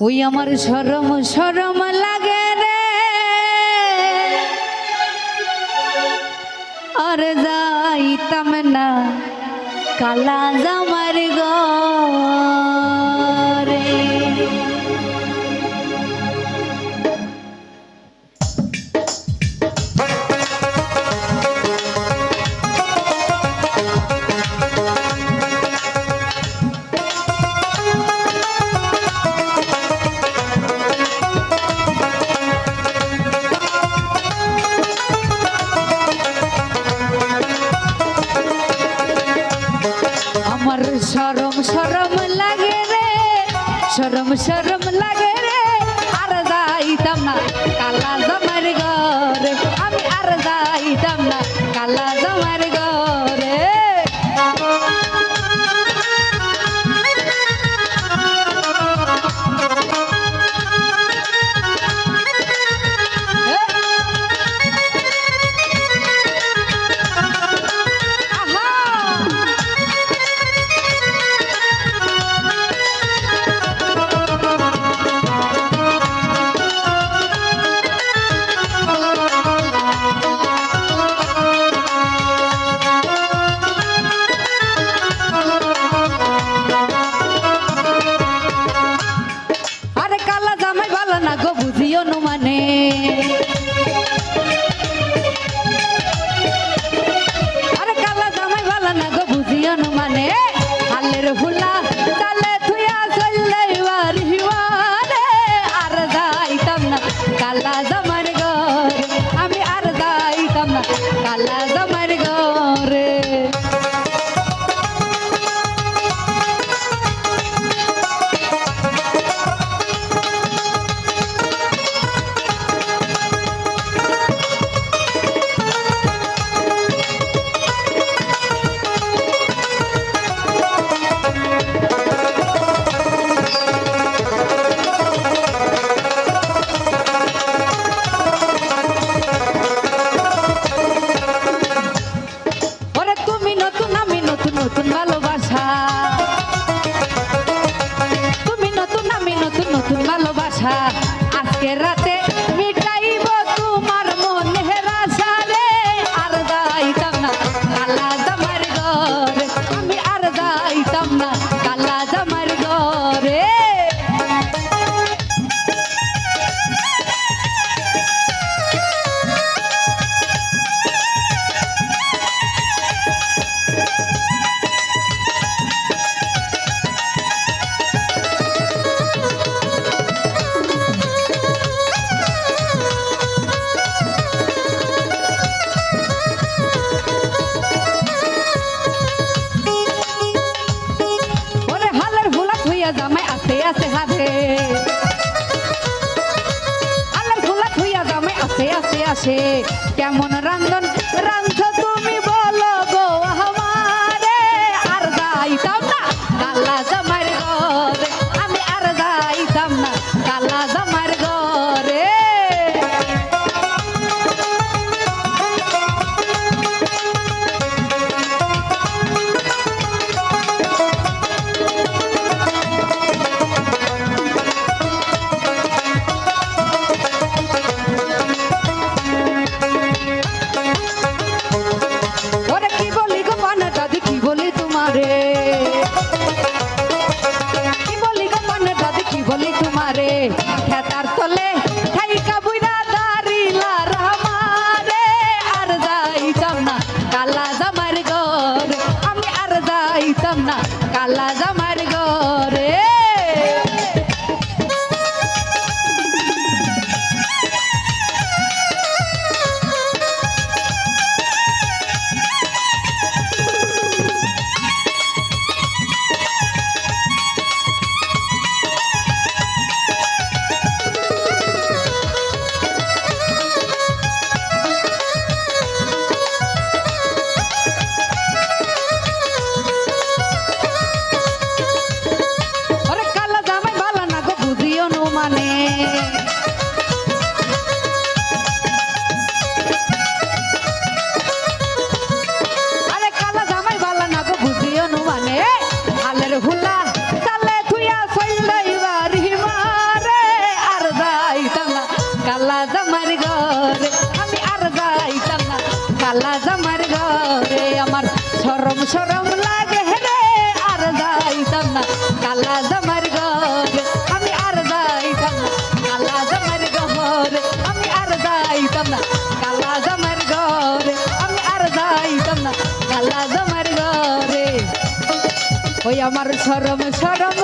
ওই আমার সরম সরম লাগে রে। আর যাইতাম না কালা জামার গা। আর সরম সরম লাগে রে। সরম সরম লাগে আছে হাতে। আল্লাহর খোলা থুইয়া জামাই আছে আছে আসে। কেমন রান্না পাইতাম না কালা সরম লাগে রে আর যাইতাম না। কালা জামার ঘরে, আমি আর যাইতাম না। কালা জামার ঘরে, আমি আর যাইতাম না। কালা জামার ঘরে, আমি আর যাইতাম না। কালা জামার ঘরে। ওই আমার সরম সরম